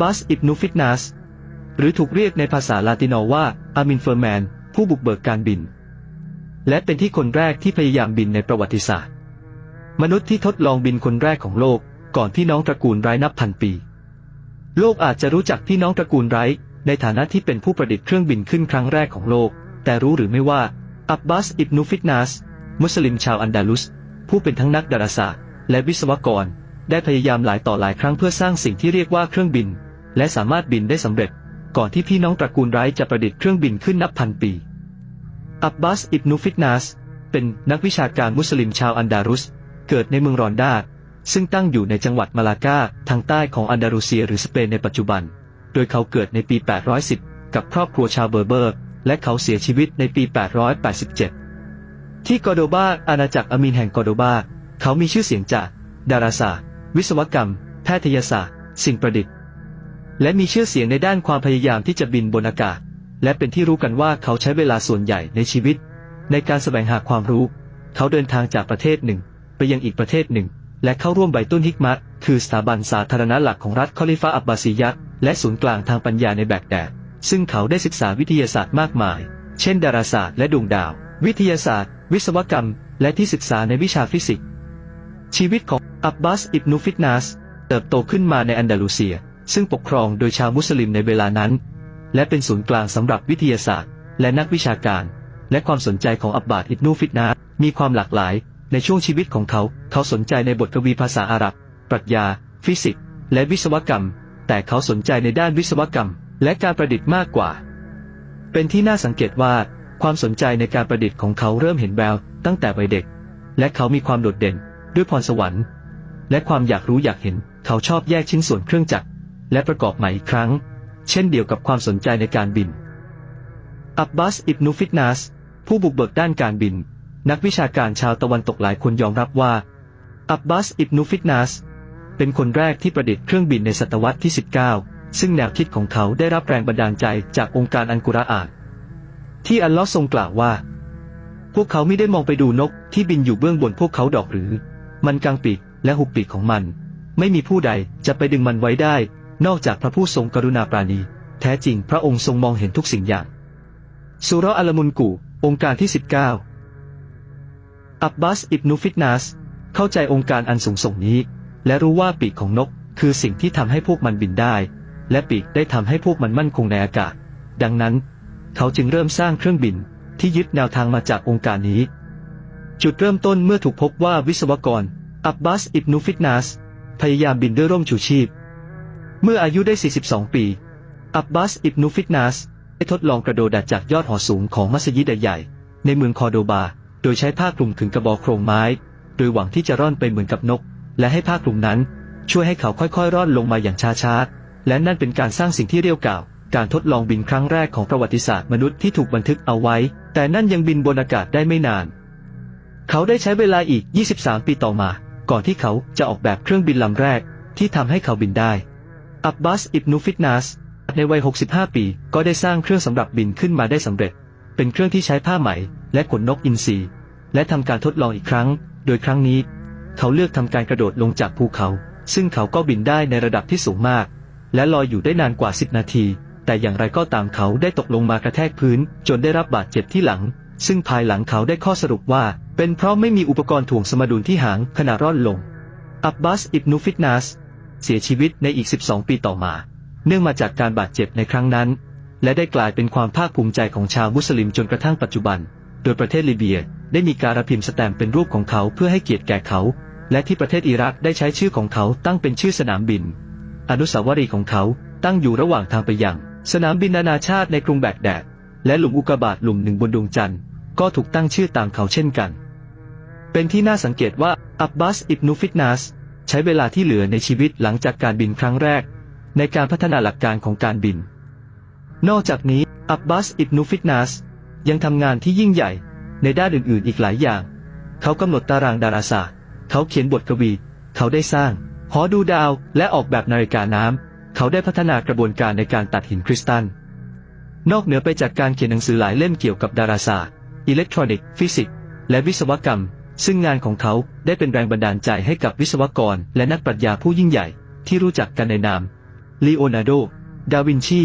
บัสอิบนูฟิกนัสหรือถูกเรียกในภาษาลาตินอว่าอามินเฟอร์แมน ผู้บุกเบิกการบิน และเป็นที่คนแรกที่พยายามบินในประวัติศาสตร์ มนุษย์ที่ทดลองบินคนแรกของโลก ก่อนพี่น้องตระกูลไร้นับพันปี โลกอาจจะรู้จักพี่น้องตระกูลไร้ในฐานะที่เป็นผู้ประดิษฐ์เครื่องบินขึ้นครั้งแรกของโลก แต่รู้หรือไม่ว่า อับบาสอิบนุฟิกนัส มุสลิมชาวอันดาลุส ผู้เป็นทั้งนักดาราศาสตร์ และวิศวกร ได้พยายามหลายต่อหลายครั้งเพื่อสร้างสิ่งที่เรียกว่าเครื่องบิน และสามารถบินได้สำเร็จ ก่อนที่พี่น้องตระกูลไร้จะประดิษฐ์เครื่องบินขึ้นนับพันปี อับบาส อิบนุฟิกนัสเป็นนักวิชาการมุสลิมชาวอันดารุส เกิดในเมืองรอนดาซึ่งตั้งอยู่ในจังหวัดมาลากาทางใต้ของอันดาลูเซียหรือสเปนในปัจจุบัน โดยเขาเกิดในปี 810 กับครอบครัวชาวเบอร์เบอร์ และเขาเสียชีวิตในปี 887 ที่กอร์โดบาอาณาจักรอามีนแห่งกอร์โดบาเขามีชื่อเสียงจากดาราศาสตร์ วิศวกรรม แพทยศาสตร์ สิ่งประดิษฐ์ และมีชื่อเสียงในด้านความพยายามที่จะบินบนอากาศ และเป็นที่รู้กันว่าเขาใช้เวลาส่วนใหญ่ในชีวิต ในการแสวงหาความรู้ เขาเดินทางจากประเทศหนึ่ง ไปยังอีกประเทศหนึ่ง และเข้าร่วมไบตุนฮิกมัตคือสถาบันสาธารณหลักของรัฐคอลิฟาอับบาซียะห์และศูนย์กลางทางปัญญาในแบกแดด ซึ่งเขาได้ศึกษาวิทยาศาสตร์มากมาย เช่น ดาราศาสตร์และดวงดาว วิทยาศาสตร์ วิศวกรรม และที่ศึกษาในวิชาฟิสิกส์ ชีวิตของอับบาสอิบนุฟิกนัสเติบโตขึ้นมาในอันดาลูเซีย ซึ่งปกครองโดยชาวมุสลิมในเวลานั้น และเป็นศูนย์กลางสำหรับวิทยาศาสตร์ และนักวิชาการ และความสนใจของอับบาสอิบนุฟิกนัสมีความหลากหลาย ในช่วงชีวิตของเขา เขาสนใจในบทกวีภาษาอาหรับ ปรัชญา ฟิสิกส์ และวิศวกรรม แต่เขาสนใจในด้านวิศวกรรม และการประดิษฐ์มากกว่า เป็นที่น่าสังเกตว่า ความสนใจในการประดิษฐ์ของเขาเริ่มเห็นแววตั้งแต่วัยเด็ก และเขามีความโดดเด่น ด้วยพรสวรรค์ และความอยากรู้อยากเห็น เขาชอบแยกชิ้นส่วนเครื่องจักร และประกอบใหม่อีกครั้ง เช่นเดียวกับความสนใจในการบิน อับบาสอิบนุฟิกนัส ผู้บุกเบิกด้านการบิน นักวิชาการชาวตะวันตกหลายคนยอมรับว่า อับบาสอิบนุฟิกนัส เป็นคนแรกที่ประดิษฐ์เครื่องบินในศตวรรษที่ 19 ซึ่งแนวคิดของเขาได้รับแรงบันดาลใจจากองค์การอันกุรอาน ที่อัลลอฮ์ทรงกล่าวว่าพวกเขาไม่ได้มองไปดูนกที่บินอยู่เบื้องบนพวกเขาดอกหรือ มันกางปีกและหุบปีกของมัน ไม่มีผู้ใดจะไปดึงมันไว้ได้ นอกจากพระผู้ทรงกรุณาปราณี แท้จริงพระองค์ทรงมองเห็นทุกสิ่งอย่างสุรอัลมุนกูองค์การที่ 19 อับบาสอิบนุฟิตนัสเข้าใจองค์การอันสูงส่งนี้ และรู้ว่าปีกของนกคือสิ่งที่ทำให้พวกมันบินได้ และปีกได้ทำให้พวกมันมั่นคงในอากาศ ดังนั้น เขาจึงเริ่มสร้างเครื่องบินที่ยึดแนวทางมาจากองค์การนี้ จุดเริ่มต้นเมื่อถูกพบว่าวิศวกร อับบาสอิบนุฟิตนัสพยายามบินด้วยร่มชูชีพ เมื่ออายุได้ 42 ปี อับบาสอิบนุฟิตนัสได้ทดลองกระโดดจากยอดหอสูงของมัสยิดใหญ่ ในเมืองคอร์โดบา โดยใช้ผ้าคลุมถึงกระบอกโครงไม้ โดยหวังที่จะร่อนไปเหมือนกับนก และให้ผ้าคลุมนั้น ช่วยให้เขาค่อยๆ ร่อนลงมาอย่างช้าๆ และนั่นเป็นการสร้างสิ่งที่เรียวกล่าว การทดลองบินครั้งแรกของประวัติศาสตร์มนุษย์ที่ถูกบันทึกเอาไว้ แต่นั่นยังบินบนอากาศได้ไม่นาน เขาได้ใช้เวลาอีก 23 ปีต่อมา ก่อนที่เขาจะออกแบบเครื่องบินลำแรก ที่ทำให้เขาบินได้ อับบาสอิบนุฟิตนัสในวัย 65 ปี ก็ได้สร้างเครื่องสำหรับบินขึ้นมาได้สำเร็จ เป็นเครื่องที่ใช้ผ้าไหม และขนนกอินทรีและทำการทดลองอีกครั้ง โดยครั้งนี้ เขาเลือกทำการกระโดดลงจากภูเขา ซึ่งเขาก็บินได้ในระดับที่สูงมาก และลอยอยู่ได้นานกว่า 10 นาที แต่อย่างไรก็ตามเขาได้ตกลงมากระแทกพื้น จนได้รับบาดเจ็บที่หลัง ซึ่งภายหลังเขาได้ข้อสรุปว่า เป็นเพราะไม่มีอุปกรณ์ถ่วงสมดุลที่หางขณะร่อนลง อับบาสอิบนุฟิตนัสเสียชีวิตในอีก 12 ปีต่อมา เนื่องมาจากการบาดเจ็บในครั้งนั้น และได้กลายเป็นความภาคภูมิใจของชาวมุสลิมจนกระทั่งปัจจุบัน โดยประเทศลิเบียได้มีการพิมพ์สแตมป์เป็นรูปของเขาเพื่อให้เกียรติแก่เขา และที่ประเทศอิรักได้ใช้ชื่อของเขาตั้งเป็นชื่อสนามบิน อนุสาวรีย์ของเขาตั้งอยู่ระหว่างทางไปยัง สนามบินนานาชาติในกรุงแบกแดด และหลุมอุกกาบาตหลุมหนึ่งบนดวงจันทร์ก็ถูกตั้งชื่อตามเขาเช่นกัน เป็นที่น่าสังเกตว่าอับบาสอิบนุฟิตนัสใช้เวลาที่เหลือในชีวิตหลังจากการบินครั้งแรก ในการพัฒนาหลักการของการบิน นอกจากนี้อับบาสอิบนุฟิตนัสยังทำงานที่ยิ่งใหญ่ในด้านอื่นๆ อีกหลายอย่าง เขากำหนดตารางดาราศาสตร์ เขาเขียนบทกวี เขาได้สร้าง หอดูดาว และออกแบบนาฬิกาน้ำ เขาได้พัฒนากระบวนการในการตัดหินคริสตัล นอกเหนือไปจากการเขียนหนังสือหลายเล่มเกี่ยวกับดาราศาสตร์ อิเล็กทรอนิกส์ ฟิสิกส์ และวิศวกรรม ซึ่งงานของเขาได้เป็นแรงบันดาลใจให้กับวิศวกรและนักปรัชญาผู้ยิ่งใหญ่ที่รู้จักกันในนามลีโอนาร์โด ดาวินชี